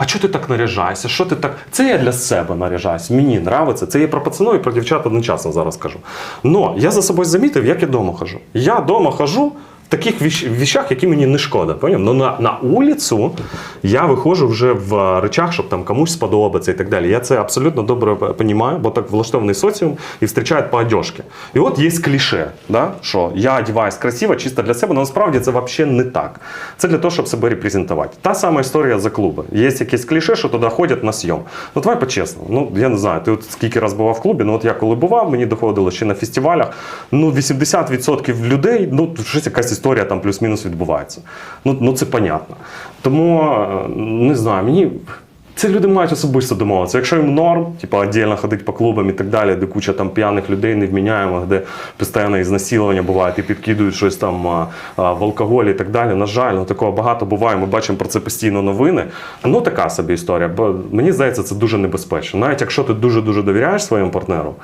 А чого ти так наряжаєшся? Що ти так? Це я для себе наряжаюсь. Мені нравиться. Це я про пацанов і про дівчат одночасно зараз кажу. Но я за собою замітив, як я вдома хожу. Я вдома хожу таких віщ- віщах, які мені не шкода. Поняв? Ну на, на вулицю я виходжу вже в речах, щоб там комусь сподобатися і так далі. Я це абсолютно добре розумію, бо так влаштований соціум і зустрічають по одежці. І от є кліше, да? що я одягаюсь красиво, чисто для себе, але насправді це взагалі не так. Це для того, щоб себе репрезентувати. Та сама історія за клуби. Є якісь кліше, що туди ходять на сйом. Ну давай по-чесному. Ну я не знаю, ти от скільки раз бував в клубі, ну от я коли бував, мені доходило ще на фестивалях. Ну 80% людей, ну тут щось якась історія там плюс-мінус відбувається. Ну, ну це понятно. Тому е, не знаю, мені. Це люди мають особисто домовитися. Якщо їм норм, типу віддільно ходити по клубам і так далі, де куча там п'яних людей невміняємих, де постійно ізнасилування бувають і підкидують щось там а, а, в алкоголі і так далі. На жаль, ну такого багато буває. Ми бачимо про це постійно новини. Ну така собі історія. Бо мені здається, це дуже небезпечно. Навіть якщо ти дуже дуже довіряєш своєму партнеру.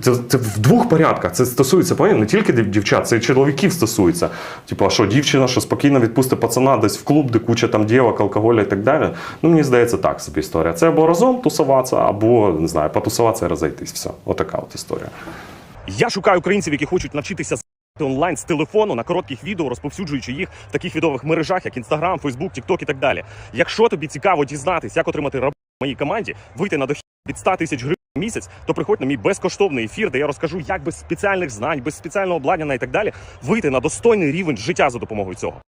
Це, це в двох порядках. Це стосується понятно, не тільки дівчат, це і чоловіків стосується. Типу, а що дівчина, що спокійно відпустить пацана десь в клуб, де куча там дівок, алкоголю і так далі. Ну мені здається, так собі історія. Це або разом тусуватися, або не знаю, потусуватися і розійтись. Все, отака от історія. Я шукаю українців, які хочуть навчитися онлайн з телефону на коротких відео, розповсюджуючи їх в таких відових мережах, як Instagram, Facebook, TikTok і так далі. Якщо тобі цікаво дізнатись, як отримати в моїй команді, вийти на дохід від 100 тисяч гривень місяць, то приходь на мій безкоштовний ефір, де я розкажу, як без спеціальних знань, без спеціального обладнання і так далі вийти на достойний рівень життя за допомогою цього.